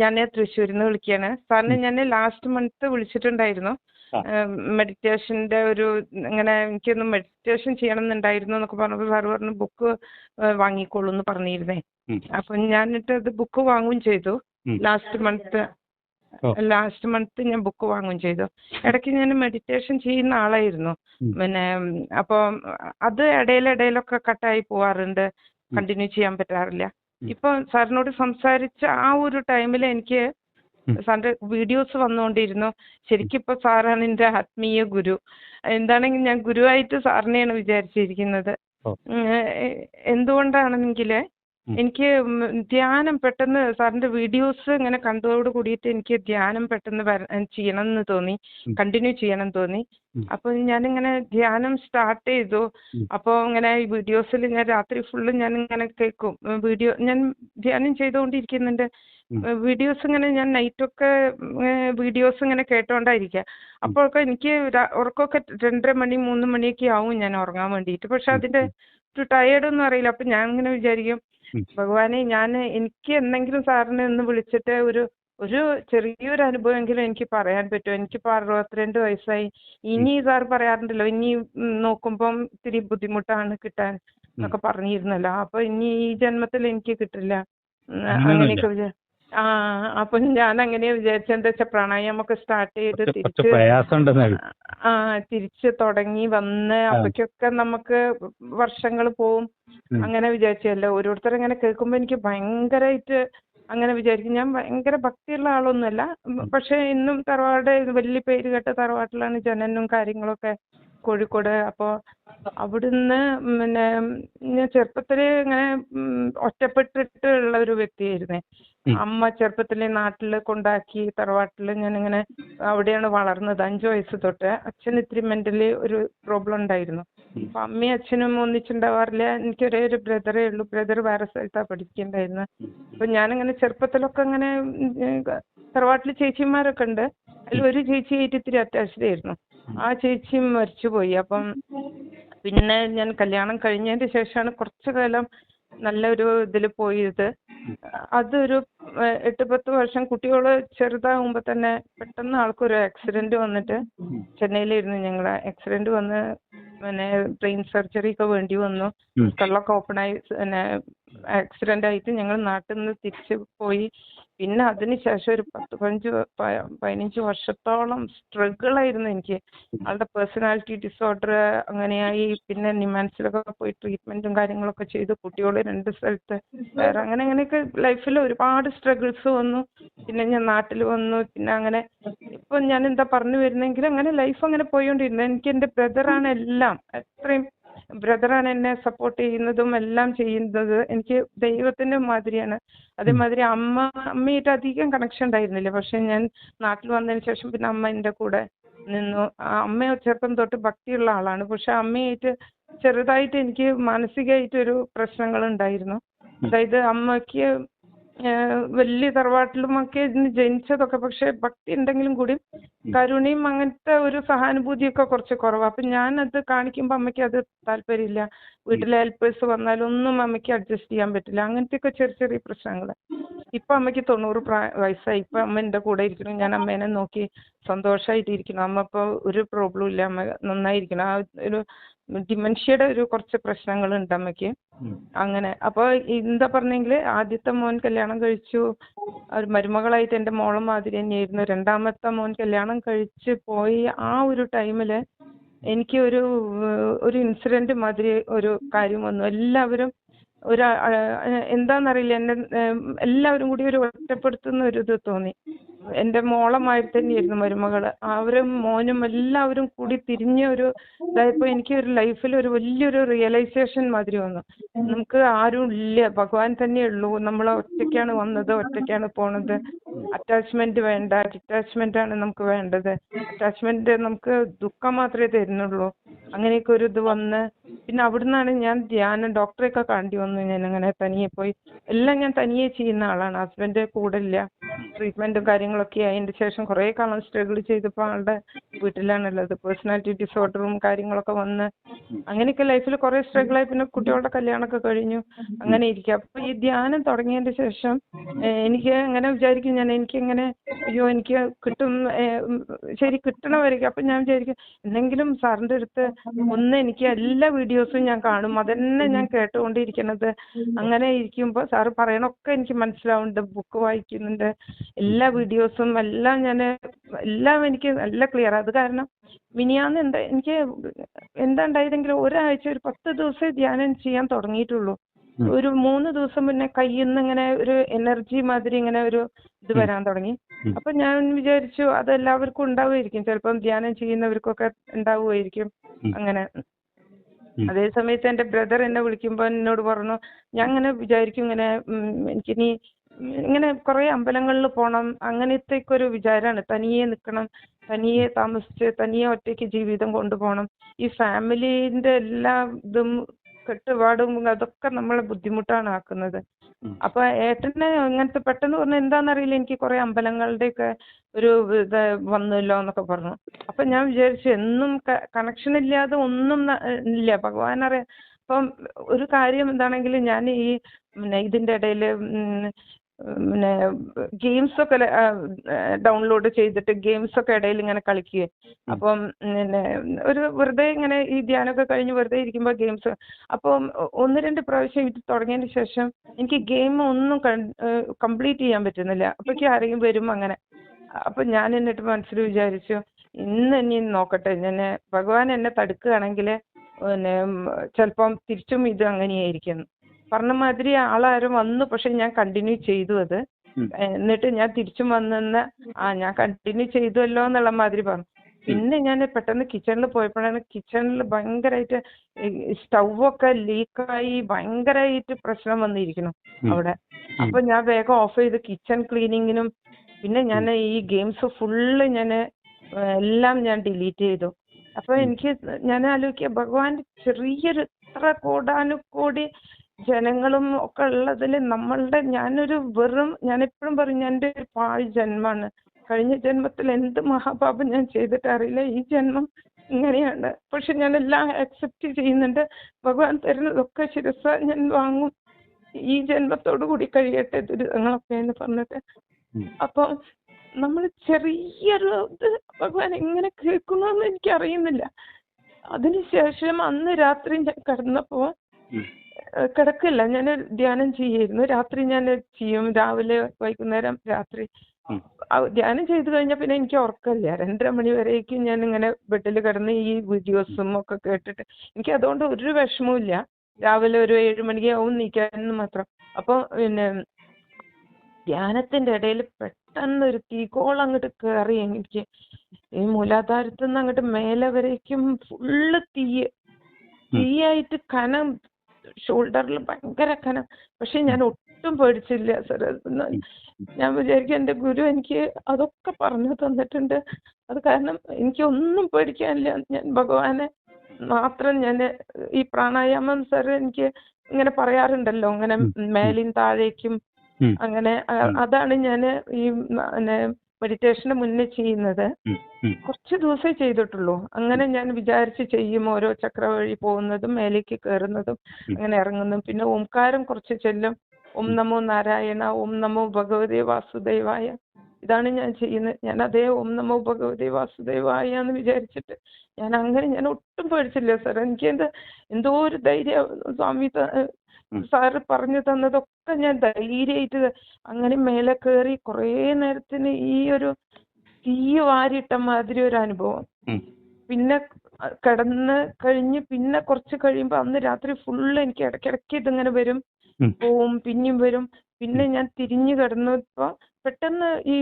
ഞാൻ തൃശ്ശൂരിൽ നിന്ന് വിളിക്കുകയാണ് സാറിന് ഞാൻ ലാസ്റ്റ് മന്ത് വിളിച്ചിട്ടുണ്ടായിരുന്നു. മെഡിറ്റേഷന്റെ മെഡിറ്റേഷന്റെ ഒരു ഇങ്ങനെ എനിക്കൊന്ന് മെഡിറ്റേഷൻ ചെയ്യണം എന്നുണ്ടായിരുന്നു എന്നൊക്കെ പറഞ്ഞപ്പോൾ സാറ് പറഞ്ഞു ബുക്ക് വാങ്ങിക്കോളൂ എന്ന് പറഞ്ഞിരുന്നേ. അപ്പൊ ഞാനിട്ട് അത് ബുക്ക് വാങ്ങുകയും ചെയ്തു. ലാസ്റ്റ് മന്ത് ലാസ്റ്റ് മന്ത് ഞാൻ ബുക്ക് വാങ്ങുകയും ചെയ്തു. ഇടയ്ക്ക് ഞാൻ മെഡിറ്റേഷൻ ചെയ്യുന്ന ആളായിരുന്നു. പിന്നെ അപ്പോൾ അത് ഇടയിലിടയിലൊക്കെ കട്ടായി പോവാറുണ്ട്. കണ്ടിന്യൂ ചെയ്യാൻ പറ്റാറില്ല. ഇപ്പൊ സാറിനോട് സംസാരിച്ച ആ ഒരു ടൈമിൽ എനിക്ക് സാറിന്റെ വീഡിയോസ് വന്നുകൊണ്ടിരുന്നു ശരിക്കും ഇപ്പൊ സാറാണ് എന്റെ ആത്മീയ ഗുരു. എന്താണെങ്കിൽ ഞാൻ ഗുരുവായിട്ട് സാറിനെയാണ് വിചാരിച്ചിരിക്കുന്നത്. ഓ. എനിക്ക് ധ്യാനം പെട്ടെന്ന് സാറിന്റെ വീഡിയോസ് ഇങ്ങനെ കണ്ടതോട് കൂടിയിട്ട് എനിക്ക് ധ്യാനം പെട്ടെന്ന് വര- ചെയ്യണം എന്ന് തോന്നി. കണ്ടിന്യൂ ചെയ്യണം എന്ന് തോന്നി അപ്പൊ ഞാൻ ഞാനിങ്ങനെ ധ്യാനം സ്റ്റാർട്ട് ചെയ്തു. അപ്പൊ അപ്പോൾ ഇങ്ങനെ ഈ വീഡിയോസിൽ ഞാൻ രാത്രി ഫുള്ള് ഞാൻ ഇങ്ങനെ കേൾക്കും വീഡിയോ ഞാൻ ധ്യാനം ചെയ്തുകൊണ്ടിരിക്കുന്നുണ്ട്. വീഡിയോസ് ഇങ്ങനെ ഞാൻ നൈറ്റൊക്കെ വീഡിയോസ് ഇങ്ങനെ കേട്ടോണ്ടായിരിക്കുക അപ്പോഴൊക്കെ എനിക്ക് ഉറക്കമൊക്കെ രണ്ടര മണി മൂന്ന് മണിയൊക്കെ ആവും ഞാൻ ഉറങ്ങാൻ വേണ്ടിയിട്ട്. പക്ഷെ. അതിന്റെ ടയേർഡ് ടയേർഡൊന്നും അറിയില്ല. അപ്പൊ ഞാൻ ഇങ്ങനെ വിചാരിക്കും. ഭഗവാനെ ഞാൻ എനിക്ക് എന്തെങ്കിലും സാറിനെ ഒന്ന് വിളിച്ചിട്ട് ഒരു ഒരു ചെറിയൊരു അനുഭവമെങ്കിലും എനിക്ക് പറയാൻ പറ്റുമോ എനിക്കിപ്പോൾ അറുപത്തിരണ്ട് വയസ്സായി. ഇനി സാർ പറയാറുണ്ടല്ലോ ഇനി നോക്കുമ്പം ഇത്തിരി ബുദ്ധിമുട്ടാണ് കിട്ടാൻ എന്നൊക്കെ പറഞ്ഞിരുന്നല്ലോ. അപ്പൊ ഇനി ഈ ജന്മത്തിൽ എനിക്ക് കിട്ടില്ല. അങ്ങനെയൊക്കെ വിചാ ആ അപ്പൊ ഞാൻ അങ്ങനെയാ വിചാരിച്ചത് എന്താ വെച്ചാൽ പ്രാണായാമൊക്കെ സ്റ്റാർട്ട് ചെയ്ത് തിരിച്ച് ആ തിരിച്ച് തുടങ്ങി വന്ന് അപ്പോഴൊക്കെ നമുക്ക് വർഷങ്ങൾ പോവും. അങ്ങനെ വിചാരിച്ചല്ലോ ഓരോരുത്തർ ഇങ്ങനെ കേൾക്കുമ്പോൾ എനിക്ക് ഭയങ്കരമായിട്ട് അങ്ങനെ വിചാരിക്കും. ഞാൻ ഭയങ്കര ഭക്തിയുള്ള ആളൊന്നുമല്ല. പക്ഷെ പക്ഷേ ഇന്നും തറവാട് വലിയ പേര് കേട്ട തറവാട്ടിലാണ് ജനനും കാര്യങ്ങളൊക്കെ കോഴിക്കോട്. അപ്പോൾ അവിടുന്ന് പിന്നെ ഞാൻ ചെറുപ്പത്തിൽ ഇങ്ങനെ ഒറ്റപ്പെട്ടിട്ട് ഉള്ള ഒരു വ്യക്തിയായിരുന്നേ. അമ്മ ചെറുപ്പത്തിൽ നാട്ടിൽ കൊണ്ടാക്കി തറവാട്ടിൽ ഞാനിങ്ങനെ അവിടെയാണ് വളർന്നത് അഞ്ചു വയസ്സ് തൊട്ട്. അച്ഛൻ ഇത്തിരി മെന്റലി ഒരു പ്രോബ്ലം ഉണ്ടായിരുന്നു. അപ്പൊ അമ്മയും അച്ഛനും ഒന്നിച്ചുണ്ടാവാറില്ല. എനിക്ക് ഒരേ ഒരു ബ്രദറേ ഉള്ളൂ. ബ്രദർ വേറെ സ്ഥലത്താണ് പഠിക്കണ്ടായിരുന്നു. അപ്പൊ ഞാനിങ്ങനെ ചെറുപ്പത്തിലൊക്കെ ഇങ്ങനെ തറവാട്ടിൽ ചേച്ചിമാരൊക്കെ ഉണ്ട്. അതിൽ ഒരു ചേച്ചിയായിട്ട് ഇത്തിരി അറ്റാച്ച്ഡ് ആയിരുന്നു. ആ ചേച്ചി മരിച്ചുപോയി. അപ്പം പിന്നെ ഞാൻ കല്യാണം കഴിഞ്ഞതിന് ശേഷമാണ് കുറച്ചു കാലം നല്ലൊരു ഇതിൽ പോയത്. അതൊരു ഒരു എട്ട് പത്ത് വർഷം കുട്ടികൾ ചെറുതാകുമ്പോൾ തന്നെ പെട്ടെന്ന് ആൾക്കൊരു ആക്സിഡന്റ് വന്നിട്ട് ചെന്നൈയിലായിരുന്നു ഞങ്ങൾ ആക്സിഡന്റ് വന്ന് പിന്നെ ബ്രെയിൻ സർജറി ഒക്കെ വേണ്ടി വന്നു. കള്ളൊക്കെ ഓപ്പൺ ആയി പിന്നെ ആക്സിഡന്റ് ആയിട്ട് ഞങ്ങൾ നാട്ടിൽ നിന്ന് തിരിച്ച് പോയി. പിന്നെ അതിന് ശേഷം ഒരു പത്ത് പതിനഞ്ച് പതിനഞ്ച് വർഷത്തോളം സ്ട്രഗിൾ ആയിരുന്നു എനിക്ക്. ആളുടെ പേഴ്സണാലിറ്റി ഡിസോർഡർ അങ്ങനെയായി. പിന്നെ നിമാൻസിലൊക്കെ പോയി ട്രീറ്റ്മെന്റും കാര്യങ്ങളൊക്കെ ചെയ്ത്. കുട്ടികൾ രണ്ട് സ്ഥലത്ത്. വേറെ അങ്ങനെ അങ്ങനെയൊക്കെ ലൈഫിൽ ഒരുപാട് സ്ട്രഗിൾസ് വന്നു. പിന്നെ ഞാൻ നാട്ടിൽ വന്നു. പിന്നെ അങ്ങനെ ഇപ്പൊ ഞാൻ എന്താ പറഞ്ഞു വരുന്നെങ്കിൽ അങ്ങനെ ലൈഫ് അങ്ങനെ പോയിക്കൊണ്ടിരുന്നു എനിക്ക് എന്റെ ബ്രദറാണ് എല്ലാം. എത്രയും ബ്രദറാണ് എന്നെ സപ്പോർട്ട് ചെയ്യുന്നതും എല്ലാം ചെയ്യുന്നത്. എനിക്ക് ദൈവത്തിന്റെ മാതിരിയാണ്. അതേമാതിരി അമ്മ അമ്മയായിട്ട് അധികം കണക്ഷൻ ഉണ്ടായിരുന്നില്ല. പക്ഷെ ഞാൻ നാട്ടിൽ വന്നതിന് ശേഷം പിന്നെ അമ്മ എന്റെ കൂടെ നിന്നു. ആ അമ്മ ചെറുപ്പം തൊട്ട് ഭക്തിയുള്ള ആളാണ്. പക്ഷെ അമ്മയായിട്ട് ചെറുതായിട്ട് എനിക്ക് മാനസികമായിട്ട് ഒരു പ്രശ്നങ്ങൾ ഉണ്ടായിരുന്നു അതായത് അമ്മയ്ക്ക് വലിയ തറവാട്ടിലുമൊക്കെ ഇരുന്ന് ജനിച്ചതൊക്കെ. പക്ഷെ ഭക്തി ഉണ്ടെങ്കിലും കൂടി കരുണയും അങ്ങനത്തെ ഒരു സഹാനുഭൂതിയൊക്കെ കുറച്ച് കുറവാ. കുറവാണ് ഞാൻ അത് കാണിക്കുമ്പോൾ അമ്മയ്ക്ക് അത് താല്പര്യമില്ല. വീട്ടിലെ ഹെൽപ്പേഴ്സ് ഒന്നും അമ്മയ്ക്ക് അഡ്ജസ്റ്റ് ചെയ്യാൻ പറ്റില്ല. അങ്ങനത്തെയൊക്കെ ചെറിയ ചെറിയ പ്രശ്നങ്ങൾ ഇപ്പം അമ്മയ്ക്ക് തൊണ്ണൂറ് പ്രായ വയസ്സായി. ഇപ്പം അമ്മ എന്റെ കൂടെ ഇരിക്കണം ഞാൻ അമ്മേനെ നോക്കി സന്തോഷമായിട്ട് ഇരിക്കണം അമ്മ ഇപ്പോൾ ഒരു പ്രോബ്ലം ഇല്ല. അമ്മ നന്നായിരിക്കണം ആ ഒരു ഡിമെൻഷ്യയുടെ ഒരു കുറച്ച് പ്രശ്നങ്ങൾ ഉണ്ട് അമ്മയ്ക്ക്. അങ്ങനെ. അപ്പോൾ എന്താ പറഞ്ഞെങ്കിൽ ആദ്യത്തെ മോൻ കല്യാണം കഴിച്ചു. ഒരു മരുമകളായിട്ട് എന്റെ മോളെ മാതിരി തന്നെയായിരുന്നു. രണ്ടാമത്തെ മോൻ കല്യാണം കഴിച്ച് പോയി ആ ഒരു ടൈമിൽ എനിക്ക് ഒരു ഒരു ഇൻസിഡന്റ് മാതിരി ഒരു കാര്യം വന്നു. എല്ലാവരും ഒരു എന്താണെന്നറിയില്ല എന്നെ എല്ലാവരും കൂടി ഒരു ഒറ്റപ്പെടുത്തുന്ന ഒരു ഇത് തോന്നി. എന്റെ മോളമായിട്ട് തന്നെയായിരുന്നു മരുമകൾ. അവരും മോനും എല്ലാവരും കൂടി തിരിഞ്ഞ ഒരു ഇതായപ്പോൾ എനിക്ക് ഒരു ലൈഫിൽ ഒരു വലിയൊരു റിയലൈസേഷൻ മാതിരി വന്നു. നമുക്ക് ആരും ഇല്ല. ഭഗവാൻ തന്നെ ഉള്ളൂ. നമ്മൾ ഒറ്റയ്ക്കാണ് വന്നത് ഒറ്റയ്ക്കാണ് പോണത്. അറ്റാച്ച്മെന്റ് വേണ്ട. ഡിറ്റാച്ച്മെന്റ് ആണ് നമുക്ക് വേണ്ടത്. അറ്റാച്ച്മെന്റ് നമുക്ക് ദുഃഖം മാത്രമേ തരുന്നുള്ളൂ. അങ്ങനെയൊക്കെ ഒരു ഇത് വന്ന് പിന്നെ അവിടുന്നാണ് ഞാൻ ധ്യാനം ഡോക്ടറെയൊക്കെ കാണ്ടി വന്നു ഞാൻ അങ്ങനെ തനിയെ പോയി. എല്ലാം ഞാൻ തനിയെ ചെയ്യുന്ന ആളാണ്. ഹസ്ബൻഡ് കൂടെ ഇല്ല. ട്രീറ്റ്മെന്റും കാര്യങ്ങളൊക്കെ അതിന്റെ ശേഷം കുറേ കാലം സ്ട്രഗിൾ ചെയ്തപ്പോൾ ആളുടെ വീട്ടിലാണുള്ളത്. പേഴ്സണാലിറ്റി ഡിസോർഡറും കാര്യങ്ങളൊക്കെ വന്ന് അങ്ങനെയൊക്കെ ലൈഫിൽ കുറെ സ്ട്രഗിൾ ആയി. പിന്നെ കുട്ടികളുടെ കല്യാണമൊക്കെ കഴിഞ്ഞു. അങ്ങനെ ഇരിക്കുക അപ്പൊ ഈ ധ്യാനം തുടങ്ങിയതിന്റെ ശേഷം എനിക്ക് അങ്ങനെ വിചാരിക്കും ഞാൻ എനിക്ക് എങ്ങനെ അയ്യോ എനിക്ക് കിട്ടും ശരി കിട്ടണമായിരിക്കും. അപ്പൊ ഞാൻ വിചാരിക്കും എന്തെങ്കിലും സാറിന്റെ അടുത്ത് ഒന്ന് എനിക്ക് എല്ലാ വീഡിയോസും ഞാൻ കാണും. അതന്നെ ഞാൻ കേട്ടുകൊണ്ടിരിക്കണത് അങ്ങനെ ഇരിക്കുമ്പോൾ സാറ് പറയണൊക്കെ എനിക്ക് മനസ്സിലാവുന്നുണ്ട്. ബുക്ക് വായിക്കുന്നുണ്ട്. എല്ലാ വീഡിയോസും എല്ലാം ഞാൻ എല്ലാം എനിക്ക് നല്ല ക്ലിയർ അത് കാരണം മിനിയാന്ന് എന്താ എനിക്ക് എന്താ ഒരാഴ്ച ഒരു പത്ത് ദിവസമേ ധ്യാനം ചെയ്യാൻ തുടങ്ങിയിട്ടുള്ളൂ. ഒരു മൂന്ന് ദിവസം മുന്നേ കയ്യിൽ നിന്ന് ഇങ്ങനെ ഒരു എനർജി മാതിരി ഇങ്ങനെ ഒരു ഇത് വരാൻ തുടങ്ങി. അപ്പൊ ഞാൻ വിചാരിച്ചു അത് എല്ലാവർക്കും ഉണ്ടാവുമായിരിക്കും. ചിലപ്പം ധ്യാനം ചെയ്യുന്നവർക്കൊക്കെ ഉണ്ടാവുമായിരിക്കും. അങ്ങനെ. അതേ സമയത്ത് എന്റെ ബ്രദർ എന്നെ വിളിക്കുമ്പോൾ എന്നോട് പറഞ്ഞു ഞാൻ ഇങ്ങനെ വിചാരിക്കും ഇങ്ങനെ എനിക്ക് എനിക്കിനി ഇങ്ങനെ കുറെ അമ്പലങ്ങളിൽ പോണം. അങ്ങനത്തെ ഒരു വിചാരമാണ് തനിയെ നിൽക്കണം തനിയെ താമസിച്ച് തനിയെ ഒറ്റയ്ക്ക് ജീവിതം കൊണ്ടുപോകണം. ഈ ഫാമിലിന്റെ എല്ലാ ഇതും കെട്ടുപാടും അതൊക്കെ നമ്മളെ ബുദ്ധിമുട്ടാണ് ആക്കുന്നത്. അപ്പൊ ഏട്ടന് ഇങ്ങനത്തെ പെട്ടെന്ന് പറഞ്ഞ എന്താണെന്നറിയില്ല എനിക്ക് കുറെ അമ്പലങ്ങളുടെയൊക്കെ ഒരു ഇത് വന്നല്ലോ എന്നൊക്കെ പറഞ്ഞു. അപ്പൊ ഞാൻ വിചാരിച്ചു എന്നും കണക്ഷൻ ഇല്ലാതെ ഒന്നും ഇല്ല. ഭഗവാൻ അറിയാം അപ്പം ഒരു കാര്യം എന്താണെങ്കിലും ഞാൻ ഈ പിന്നെ ഇതിന്റെ ഇടയിൽ പിന്നെ ഗെയിംസ് ഒക്കെ ഡൗൺലോഡ് ചെയ്തിട്ട് ഗെയിംസ് ഒക്കെ ഇടയിൽ ഇങ്ങനെ കളിക്കുകയും. അപ്പം പിന്നെ ഒരു വെറുതെ ഇങ്ങനെ ഈ ധ്യാനമൊക്കെ കഴിഞ്ഞ് വെറുതെ ഇരിക്കുമ്പോൾ ഗെയിംസ് അപ്പം ഒന്ന് രണ്ട് പ്രാവശ്യം ഇത് തുടങ്ങിയതിന് ശേഷം എനിക്ക് ഗെയിം ഒന്നും കംപ്ലീറ്റ് ചെയ്യാൻ പറ്റുന്നില്ല. അപ്പോഴേക്കും ആരെങ്കിലും വരും അങ്ങനെ. അപ്പൊ ഞാൻ എന്നിട്ട് മനസ്സിൽ വിചാരിച്ചു ഇന്ന് ഇനി നോക്കട്ടെ. ഞാൻ ഭഗവാൻ എന്നെ തടുക്കുകയാണെങ്കിൽ പിന്നെ ചിലപ്പം തിരിച്ചും ഇത് അങ്ങനെയായിരിക്കും. പറഞ്ഞ മാതിരി ആളാരും വന്നു പക്ഷെ ഞാൻ കണ്ടിന്യൂ ചെയ്തു അത്. എന്നിട്ട് ഞാൻ തിരിച്ചും വന്നെന്ന് ആ ഞാൻ കണ്ടിന്യൂ ചെയ്തുവല്ലോ എന്നുള്ള മാതിരി പറഞ്ഞു. പിന്നെ ഞാൻ പെട്ടെന്ന് കിച്ചണിൽ പോയപ്പോഴാണ് കിച്ചണിൽ ഭയങ്കരമായിട്ട് സ്റ്റൗവൊക്കെ ലീക്കായി ഭയങ്കരമായിട്ട് പ്രശ്നം വന്നിരിക്കുന്നു അവിടെ. അപ്പൊ ഞാൻ വേഗം ഓഫ് ചെയ്ത് കിച്ചൺ ക്ലീനിങ്ങിനും പിന്നെ ഞാൻ ഈ ഗെയിംസ് ഫുള്ള് ഞാൻ എല്ലാം ഞാൻ ഡിലീറ്റ് ചെയ്തു. അപ്പൊ എനിക്ക് ഞാൻ ആലോചിക്കുക ഭഗവാന്റെ ചെറിയൊരു ഇത്ര കോടാനുകോടി ജനങ്ങളും ഒക്കെ ഉള്ളതിൽ നമ്മളുടെ ഞാനൊരു വെറും ഞാൻ എപ്പോഴും പറയും ഞാൻ എന്റെ ഒരു പാഴ് ജന്മമാണ്. കഴിഞ്ഞ ജന്മത്തിൽ എന്ത് മഹാപാപം ഞാൻ ചെയ്തിട്ട് അറിയില്ല. ഈ ജന്മം ഇങ്ങനെയാണ്. പക്ഷെ ഞാൻ എല്ലാം അക്സെപ്റ്റ് ചെയ്യുന്നുണ്ട്. ഭഗവാൻ തരുന്നതൊക്കെ ശിരസ ഞാൻ വാങ്ങും. ഈ ജന്മത്തോടു കൂടി കഴിയട്ടെ ദുരിതങ്ങളൊക്കെ എന്ന് പറഞ്ഞിട്ട്. അപ്പം നമ്മൾ ചെറിയൊരു ഇത് ഭഗവാൻ എങ്ങനെ കേൾക്കണമെന്ന് എനിക്ക് അറിയുന്നില്ല അതിനുശേഷം അന്ന് രാത്രി ഞാൻ കിടന്നപ്പോ കിടക്കില്ല. ഞാൻ ധ്യാനം ചെയ്യായിരുന്നു രാത്രി ഞാൻ ചെയ്യും. രാവിലെ വൈകുന്നേരം രാത്രി ധ്യാനം ചെയ്തു കഴിഞ്ഞാൽ പിന്നെ എനിക്ക് ഉറക്കമില്ല. രണ്ടര മണി വരേക്കും ഞാൻ ഇങ്ങനെ ബെഡിൽ കിടന്ന് ഈ വീഡിയോസും ഒക്കെ കേട്ടിട്ട് എനിക്ക് അതുകൊണ്ട് ഒരു വിഷമവും ഇല്ല. രാവിലെ ഒരു ഏഴ് മണിക്ക് ആവും നീക്കാനെന്ന് മാത്രം. അപ്പോൾ പിന്നെ ധ്യാനത്തിന്റെ ഇടയിൽ പെട്ടെന്ന് ഒരു തീകോളം അങ്ങോട്ട് കയറി എനിക്ക് ഈ മൂലാധാരത്തിൽ നിന്ന് അങ്ങോട്ട് മേലെ വരേക്കും ഫുള്ള് തീയ് ഉം. തീയായിട്ട് കനം ഷോൾഡറിൽ ഭയങ്കര കനം. പക്ഷെ ഞാൻ ഒട്ടും പേടിച്ചില്ല സർ. ഞാൻ വിചാരിക്കും എന്റെ ഗുരു എനിക്ക് അതൊക്കെ പറഞ്ഞു തന്നിട്ടുണ്ട്. അത് കാരണം എനിക്ക് ഒന്നും പേടിക്കാനില്ല. ഞാൻ ഭഗവാനെ മാത്രം ഞാൻ ഈ പ്രാണായാമം സർ എനിക്ക് ഇങ്ങനെ പറയാറുണ്ടല്ലോ. അങ്ങനെ മേലെയും താഴേക്കും അങ്ങനെ അതാണ് ഞാൻ ഈ പിന്നെ മെഡിറ്റേഷന് മുന്നേ ചെയ്യുന്നത്. കുറച്ച് ദിവസമേ ചെയ്തിട്ടുള്ളൂ. അങ്ങനെ ഞാൻ വിചാരിച്ച് ചെയ്യും ഓരോ ചക്ര വഴി പോകുന്നതും മേലേക്ക് കയറുന്നതും അങ്ങനെ ഇറങ്ങുന്നതും. പിന്നെ ഓംകാരം കുറച്ച് ചെല്ലും. ഓം നമോ നാരായണ ഓം നമോ ഭഗവതേ വാസുദേവായ ഇതാണ് ഞാൻ ചെയ്യുന്നത്. ഞാൻ അതേ ഓം നമോ ഭഗവതി വാസുദേവായ എന്ന് വിചാരിച്ചിട്ട് ഞാൻ അങ്ങനെ ഞാൻ ഒട്ടും പേടിച്ചില്ല സാർ എനിക്ക് എന്താ എന്തോ ഒരു ധൈര്യം സ്വാമി. സാറ് പറഞ്ഞു തന്നതൊക്കെ ഞാൻ ധൈര്യമായിട്ട് അങ്ങനെ മേലെ കയറി കുറേ നേരത്തിന് ഈ ഒരു തീ വാരിയിട്ട മാതിരി ഒരു അനുഭവം. പിന്നെ കിടന്ന് കഴിഞ്ഞ് പിന്നെ കുറച്ച് കഴിയുമ്പോൾ അന്ന് രാത്രി ഫുള്ള് എനിക്ക് ഇടയ്ക്കിടയ്ക്ക് ഇതിങ്ങനെ വരും. പോവും പിന്നെയും വരും. പിന്നെ ഞാൻ തിരിഞ്ഞു കിടന്നപ്പോ പെട്ടെന്ന് ഈ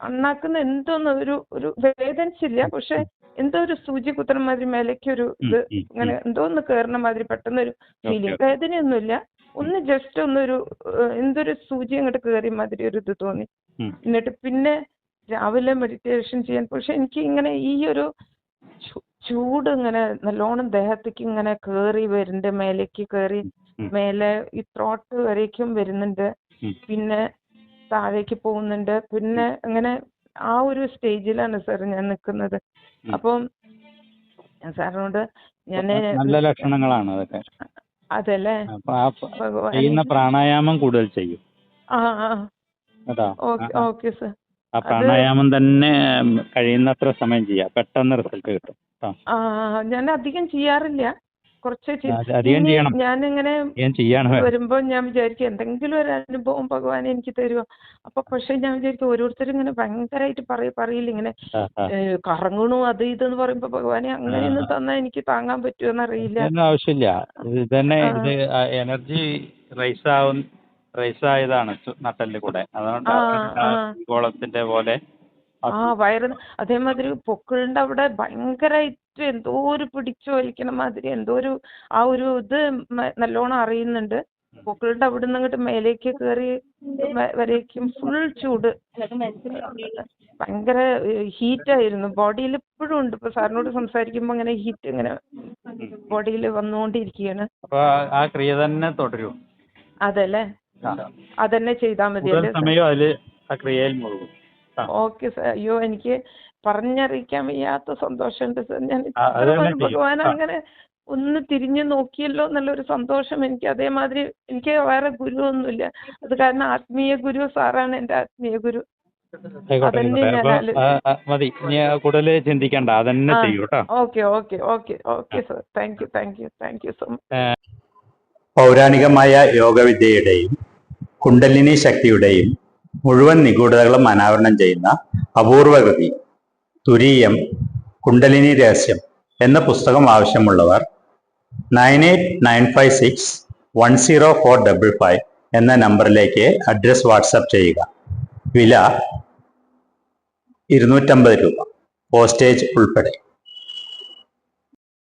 അണ്ണാക്കുന്ന എന്തോന്ന് ഒരു ഒരു വേദനിച്ചില്ല. പക്ഷെ എന്തോ ഒരു സൂചി കുത്തണ മാതിരി മേലേക്ക് ഒരു ഇത്. ഇങ്ങനെ എന്തോ ഒന്ന് കയറണ മാതിരി പെട്ടെന്ന് ഒരു ഫീലിംഗ് വേദനയൊന്നുമില്ല. ഒന്ന് ജസ്റ്റ് ഒന്നൊരു എന്തൊരു സൂചി അങ്ങോട്ട് കയറിയ മാതിരി ഒരു ഇത് തോന്നി. എന്നിട്ട് പിന്നെ രാവിലെ മെഡിറ്റേഷൻ ചെയ്യാൻ പക്ഷെ എനിക്ക് ഇങ്ങനെ ഈ ഒരു ചൂട് ഇങ്ങനെ നല്ലോണം ദേഹത്തേക്ക് ഇങ്ങനെ കയറി വരുന്നുണ്ട് മേലേക്ക് കയറി മേലെ ഈ ത്രോട്ട് വരേക്കും വരുന്നുണ്ട്. പിന്നെ താഴേക്ക് പോകുന്നുണ്ട്. പിന്നെ അങ്ങനെ ആ ഒരു സ്റ്റേജിലാണ് സാർ ഞാൻ നിൽക്കുന്നത്. അപ്പം സാറിനോട് ഞാൻ നല്ല ലക്ഷണങ്ങളാണ് അതൊക്കെ. അതല്ലേ? ചെയ്യുന്ന പ്രാണായാമം കൂടുതൽ ചെയ്യും. ഓക്കെ സർ ആ. പ്രാണായാമം തന്നെ കഴിയുന്നത്ര സമയം ചെയ്യാം. പെട്ടെന്ന് റിസൾട്ട് കിട്ടും. ആ. ഞാൻ അധികം ചെയ്യാറില്ല. കുറച്ച് ഞാൻ ഇങ്ങനെ. വരുമ്പോൾ ഞാൻ വിചാരിക്കും എന്തെങ്കിലും ഒരു അനുഭവം ഭഗവാൻ എനിക്ക് തരുമോ അപ്പൊ പക്ഷെ ഞാൻ വിചാരിക്കും ഓരോരുത്തരും ഇങ്ങനെ ഭയങ്കരമായിട്ട് പറയ പറയില്ല ഇങ്ങനെ കറങ്ങണു അത് ഇതെന്ന് പറയുമ്പോ ഭഗവാനെ അങ്ങനെയൊന്നും തന്നാ എനിക്ക് താങ്ങാൻ പറ്റുമോന്ന് അറിയില്ല ആവശ്യമില്ല. ഇത് തന്നെ. ഇത് എനർജി റൈസ് ആവും റൈസ് ആയതാണ് ചു- കൂടെ. അതുകൊണ്ട്. ഗോളത്തിന്റെ പോലെ ആ വയറ് അതേമാതിരി പൊക്കിളിന്റെ അവിടെ ഭയങ്കരമായിട്ട് എന്തോ ഒരു പിടിച്ചു വലിക്കണ മാതിരി എന്തോ ഒരു ആ ഒരു ഇത് നല്ലോണം അറിയുന്നുണ്ട്. പൊക്കിളിന്റെ അവിടെ നിന്ന് അങ്ങോട്ട് മേലേക്ക് കയറി വരേക്കും ഫുൾ ചൂട്. ഭയങ്കര ഹീറ്റ് ആയിരുന്നു. ബോഡിയിൽ ഇപ്പോഴും ഉണ്ട്. ഇപ്പൊ സാറിനോട് സംസാരിക്കുമ്പോ അങ്ങനെ ഹീറ്റ് ഇങ്ങനെ ബോഡിയിൽ വന്നുകൊണ്ടിരിക്കുകയാണ് ആ- ക്രിയ തന്നെ തുടരൂ. അതല്ലേ? ആ. അതന്നെ ചെയ്താൽ മതി അല്ലേ സമയം അതിൽ ആ ക്രിയയിൽ മുഴുകും. Okay sir. അയ്യോ എനിക്ക് പറഞ്ഞറിയിക്കാൻ വയ്യാത്ത സന്തോഷമുണ്ട് സാർ. ഞാൻ. ഭഗവാൻ അങ്ങനെ ഒന്ന് തിരിഞ്ഞു നോക്കിയല്ലോ എന്നുള്ളൊരു സന്തോഷം എനിക്ക് അതേമാതിരി എനിക്ക് വേറെ ഗുരു ഒന്നുമില്ല അത് കാരണം ആത്മീയ ഗുരു സാറാണ് എന്റെ ആത്മീയ ഗുരു. മതി. ഇനി കൂടുതൽ ചിന്തിക്കണ്ട. അതന്നെ ആ. ചെയ്യൂ കേട്ടോ. Okay okay okay okay sir. Thank you thank you thank you so much. പൗരാണികമായ യോഗവിദ്യയുടെയും കുണ്ടലിനി ശക്തിയുടെയും മുഴുവൻ നിഗൂഢതകളും അനാവരണം ചെയ്യുന്ന അപൂർവകൃതി തുരീയം കുണ്ടലിനി രഹസ്യം എന്ന പുസ്തകം ആവശ്യമുള്ളവർ nine eight nine five six one zero four double five എന്ന നമ്പറിലേക്ക് അഡ്രസ് വാട്സപ്പ് ചെയ്യുക. വില ഇരുന്നൂറ്റമ്പത് രൂപ. പോസ്റ്റേജ് ഉൾപ്പെടെ.